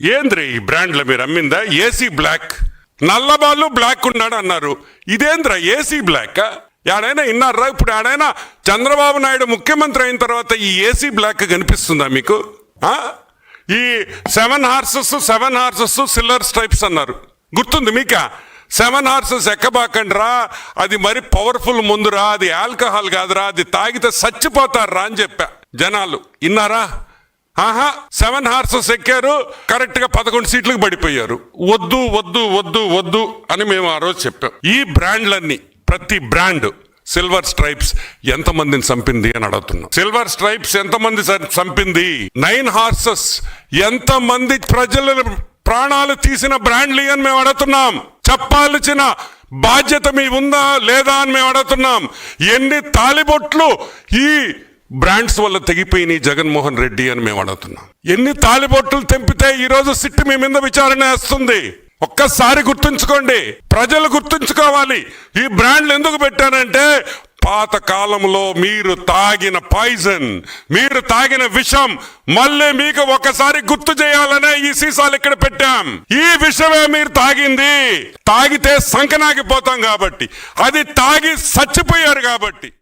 ఏంద్రి ఈ బ్రాండ్లో మీరు అమ్మిందా? ఏసీ బ్లాక్ నల్లబాళ్ళు బ్లాక్ ఉన్నాడు అన్నారు ఇదేంద్రా ఏసీ బ్లాక్ యాడైనా ఇన్నారా? ఇప్పుడు ఆడైనా చంద్రబాబు నాయుడు ముఖ్యమంత్రి అయిన తర్వాత ఈ ఏసీ బ్లాక్ కనిపిస్తుందా మీకు? ఈ seven horses seven horses silver stripes అన్నారు. గుర్తుంది మీకా? Seven horses ఎక్కబాకండ్రా? అది మరి పవర్ఫుల్ ముందురా? అది ఆల్కహాల్ కాదురా? అది తాగితే చచ్చిపోతారా అని చెప్పా జనాలు. ఇన్నారా? ఆహా సెవెన్ హార్సెస్ ఎక్కారు కరెక్ట్గా పదకొండు సీట్లకు పడిపోయారు. వద్దు వద్దు వద్దు వద్దు అని మేము ఆ రోజు చెప్పాం. ఈ బ్రాండ్లన్నీ ప్రతి బ్రాండ్ సిల్వర్ స్ట్రైప్స్ ఎంతమందిని చంపింది అని అడుగుతున్నాం. సిల్వర్ స్ట్రైప్స్ ఎంతమంది స- చంపింది? నైన్ హార్సెస్ ఎంతమంది ప్రజల ప్రాణాలు తీసిన బ్రాండ్లు అని మేము అడుగుతున్నాం. చెప్పాల్సిన బాధ్యత మీ ఉందా లేదా అని మేము అడుగుతున్నాం. ఎన్ని తాలిబొట్లు ఈ బ్రాండ్స్ వల్ల తెగిపోయినాయి జగన్మోహన్ రెడ్డి అని మేము అడుగుతున్నాం. ఎన్ని తాలిబొట్టులు తెంపితే ఈరోజు సిట్టు మీ మీద విచారణ వేస్తుంది? ఒక్కసారి గుర్తుంచుకోండి. ప్రజలు గుర్తుంచుకోవాలి. ఈ బ్రాండ్లు ఎందుకు పెట్టానంటే పాత కాలంలో మీరు తాగిన పాయిజన్ మీరు తాగిన విషం మళ్ళీ మీకు ఒకసారి గుర్తు చేయాలనే ఈ సీసాలు ఇక్కడ పెట్టాం. ఈ విషమే మీరు తాగింది. తాగితే సంకనాగిపోతాం కాబట్టి. అది తాగి చచ్చిపోయారు కాబట్టి.